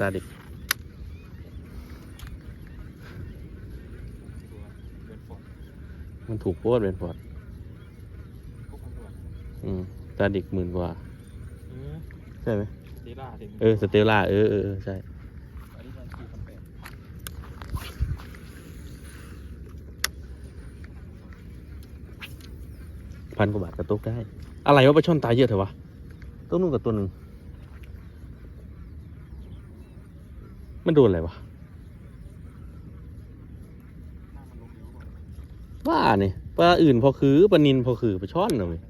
ตาด็กตัวเบิร์ดฟอร์ดมันถูกโพสเป็นพอดอืมตาด็กหมื่นกว่า ใช่ไหมเออ สเตลล่า เออเออใช่พันกว่าบาทกระตุกได้ อะไรวะปลาช่อนตายเยอะเถอะวะตัวนู้นกับตัวหนึ่ง มันโดนอะไรวะหน้ามันลงเยอะกว่าเนี่ยปลาอื่นพอคือปลานินพอคือปลาช่อนเหรอเว้ย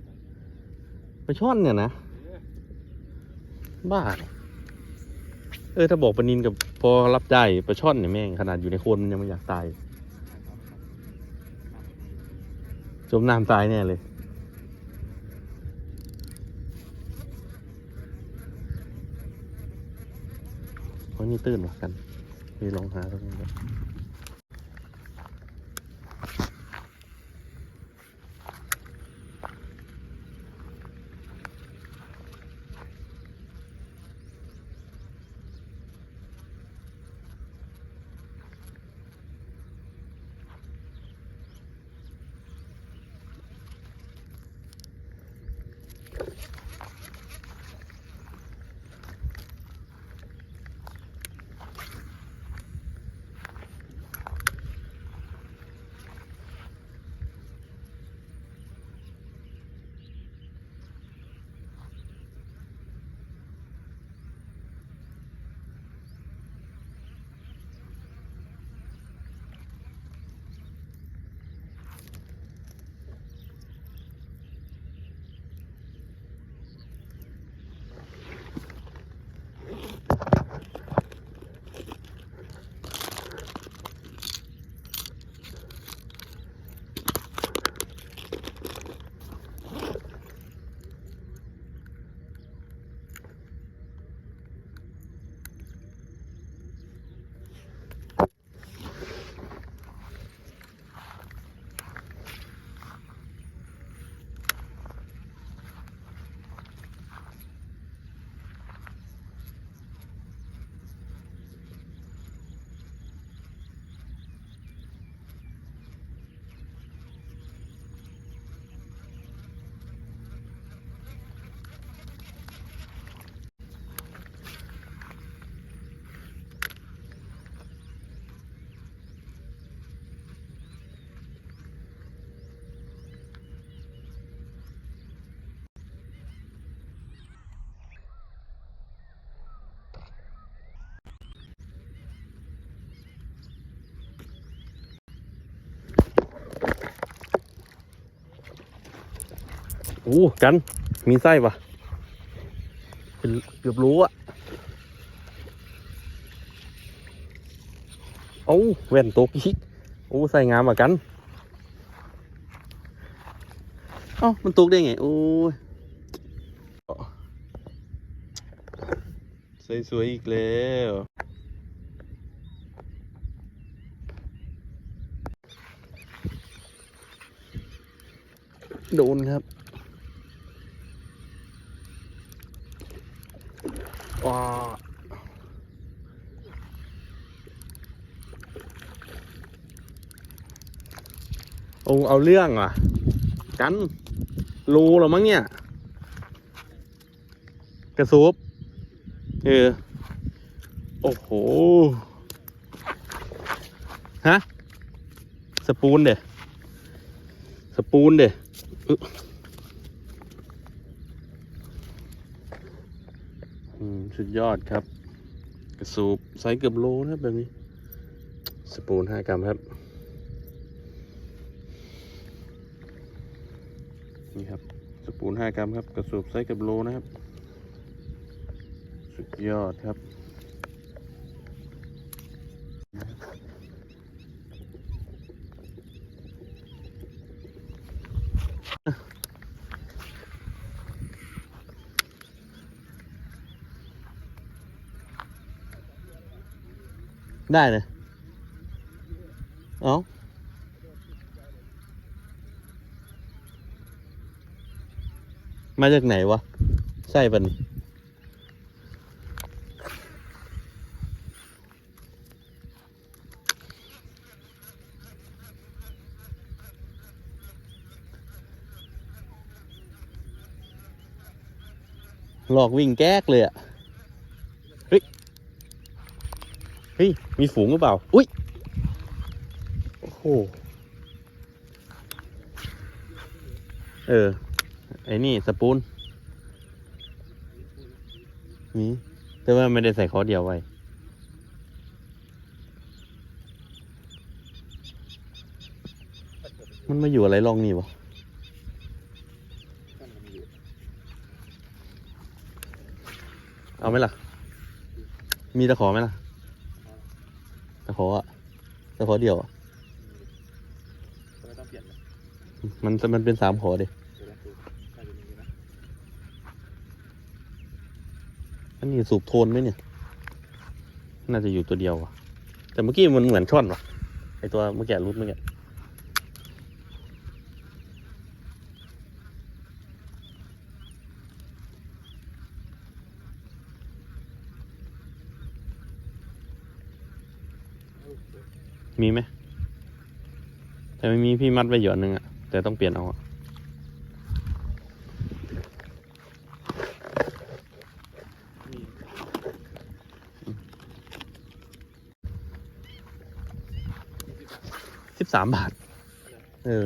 ปลาช่อนเนี่ยนะบ้าเออถ้าบอกปลานินกับพอรับได้ปลาช่อนเนี่ยแม่งขนาดอยู่ในโคนมันยังไม่อยากตายจมน้ำตายแน่เลย เพราะนี่ตื้นว่ะกัน มีลองหาตรงนี้ อ้กัน มีไส้ปะเป็นเกือบรู้อะโอ้แว่นตกอีกโอ้ใส่งามอะกัน เอ้ามันตกได้ไง โอ้ยใส่สวยอีกแล้วโดนครับ ว้าโอ้เอาเรื่องว่ะ กันรูหรอมั้งเนี่ย กระซูบเออโอ้โห ฮะ สปูนเด้สปูนเด้ อืมสุดยอดครับ กระสูบไซส์เกือบโลนะครับแบบนี้ สปูนห้ากรัมครับ นี่ครับ สปูนห้ากรัมครับ กระสูบไซส์เกือบโลนะครับ สุดยอดครับ ได้เลยเอาไมาจากไหนวะ ใส่ปันหลอกวิ่งแก๊กเลยอะเฮ้ย ฮ้ย มีฝูงหรือเปล่า อุ้ย โอ้โห เออ ไอ้นี่สปูนนี่แต่ว่าไม่ได้ใส่ขอเดียวไว้ มันมาอยู่อะไรลองนี่วะเอาไหมล่ะ มีตะขอไหมล่ะะขออะตะขอเดียวอะก็ไม่ต้องเปลี่ยนเลยมันมันเป็นสามขอเด็เดี๋ยวลองดูน่าจะมีนะอันนี้สูบโทนไหมเนี่ย น่าจะอยู่ตัวเดียวอะแต่เมื่อกี้มันเหมือนช่อนวะไอตัวเมื่อกี้รุดเมื่อกี้ มีไหม แต่ไม่มีพี่มัดไว้หย่อนหนึ่งอะแต่ต้องเปลี่ยนเอาอะสิบสามบาท เออ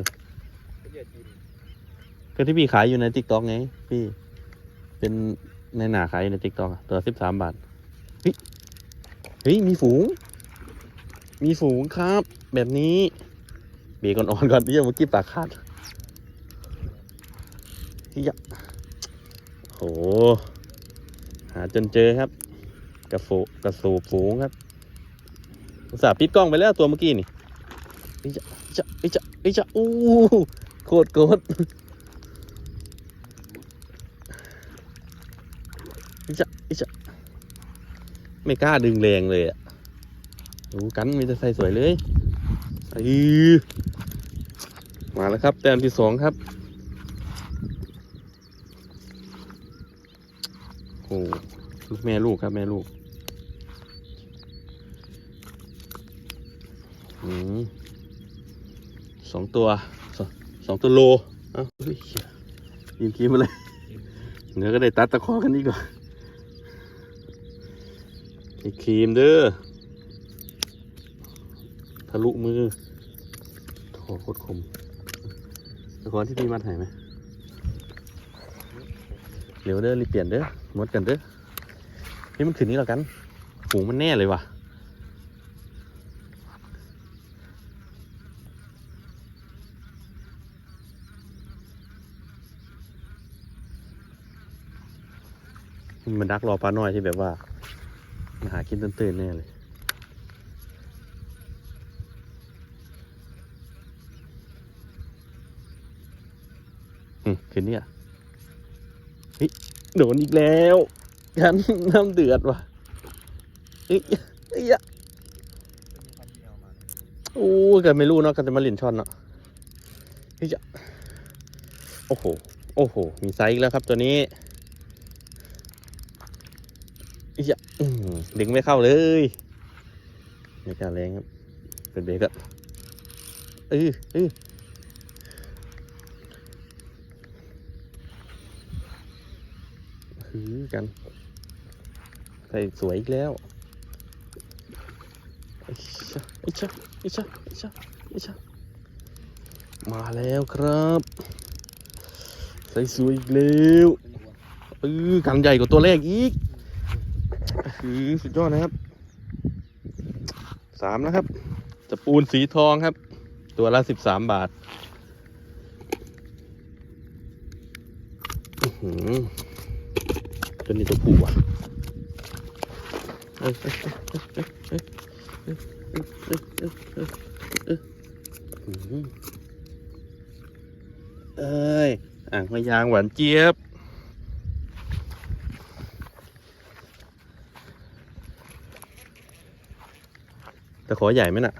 ก็ที่พี่ขายอยู่ในติ๊กต็อกไง พี่ เป็นในหนาขายในติ๊กต็อกตัวสิบสามบาท เฮ้ย เฮ้ย มีฝูง มีฝูงครับ แบบนี้เบรกอ่อนๆก่อนที่จะเมื่อกี้ปากขาดเฮียโหหาจนเจอครับ กระโฟกระสูบฝูงครับอุตส่าห์ปิดกล้องไปแล้วตัวเมื่อกี้นี่ไอ้จะไอ้จะไอ้จะไอ้จะอู้โคตรโกรธอิจะอิจะไม่กล้าดึงแรงเลยอะ ดูกันมีแต่ใส่สวยเลยอือมาแล้วครับแต้มที่สองครับโอ้ลูกแม่ลูกครับแม่ลูกอืมสองตัวสองสองตัวโลอ้าเฮ้ยยิงคีมาเลยเนื้อก็ได้ตัดตะคอกันดีกว่าไอ้ครีมเด้อะลุมือโถโคตรคมตะคอที่พี่มัดใหายไหมเร็วเด้อรีเปลี่ยนเด้อมดกันเด้อนี่มันขืนนี้แล้วกันฝูมันแน่เลยว่ะมันดักรอปลาน้อยที่แบบว่า หากินตื่นๆแน่เลย คืนนี้อะเฮ้ยโดนอีกแล้วฉันน้ำเดือดว่ะเฮ้ยเฮ้ยอะจะมีความยาวมาโอ้กันไม่รู้เนาะกันจะมาหลินช่อนเนาะเฮ้ยจะโอ้โห โอ้โห มีไซส์อีกแล้วครับตัวนี้เฮ้ยจะอื้อหือดึงไม่เข้าเลยไม่กล้าแรงครับเป็นเบรกอะเออเออือกัน ใส่สวยอีกแล้วไอ้ชะไอ้ชะไอ้ชะไอ้ชะไอ้ชะมาแล้วครับ ใส่สวยอีกแล้วเออกันใหญ่กว่าตัวแรกอีกคือสุดยอดนะครับสามนะครับจะปูนสีทองครับ ตัวละสิบสามบาท อื้อหือ ตัวนี้ตัวผู้ว่ะเอ้ย อ่างมายางหวานเจี๊ยบ แต่ขอใหญ่ไหมน่ะ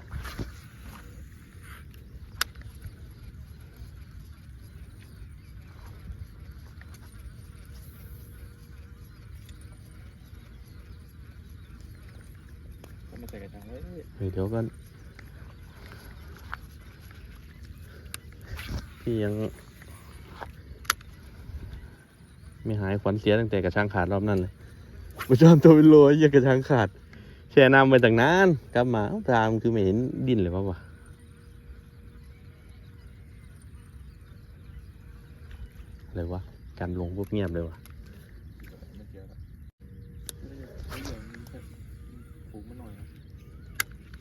ก็มาใส่กระชังไว้เฮ้ยเดี๋ยวกันพี่ยัง ไม่หายขวัญเสียตั้งแต่กระชังขาดรอบนั้นเลยประจอมตัวเป็นโลไอ้เหี้ยกระชังขาด แช่น้ำไปตั้งนานกลับมาเอ้ามคือไม่เห็นดิ้นเลยวะวะอะไรวะการลงปุ๊บเงียบเลยวะ ไม่เกี่ยวแล้วไม่เหยื่อมันแค่ฝูงมันหน่อยนะ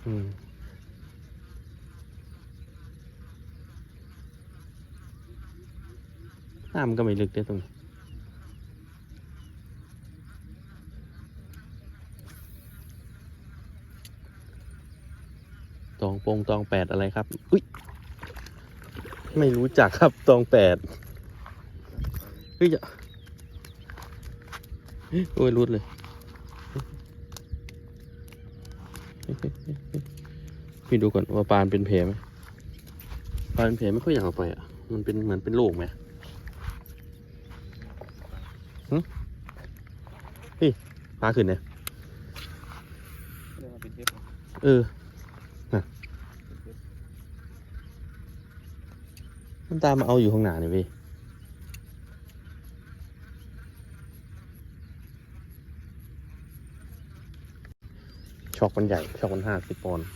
อืมน้ำก็ไม่ลึกเด้ตรงนี้ตองโปงตองแปดอะไรครับ อุ้ย ไม่รู้จักครับตองแปดเฮ้ยจะโอ้ยรุดเลย พี่ดูก่อนว่าปานเป็นแผลไหมปลาเป็นแผลไม่ค่อยอยากเอาไปอะ มันเป็นเหมือนเป็นโรคไหมหึพี่ปลาขึ้นเนี่ยเออน่ะมันตามมาเอาอยู่ข้างหน้าเนี่ยพี่ ช็อกมันใหญ่ช็อกมันห้าสิบปอนด์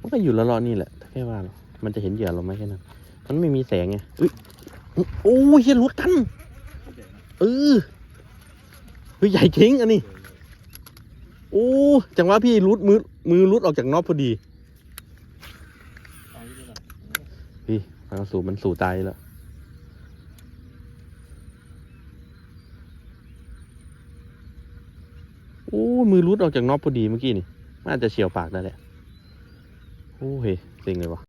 มันก็อยู่ละลอนี่แหละถ้าแค่ว่ามันจะเห็นเหยื่อเราไหมแค่นั้นมันไม่มีแสงไงอุ้ยโอ้ยเฮียรุดกันเออเฮ้ยใหญ่จริงอันนี้โอ้จังหวะพี่รุดมือมือรุดออกจากน็อตพอดีพี่มันสู่มันสู่ตายแล้ว โอ้มือรุดออกจากน็อตพอดีเมื่อกี้นี่น่าจะเฉียวปากได้แหละ โอ้เฮ้ยเซ็งเลยวะ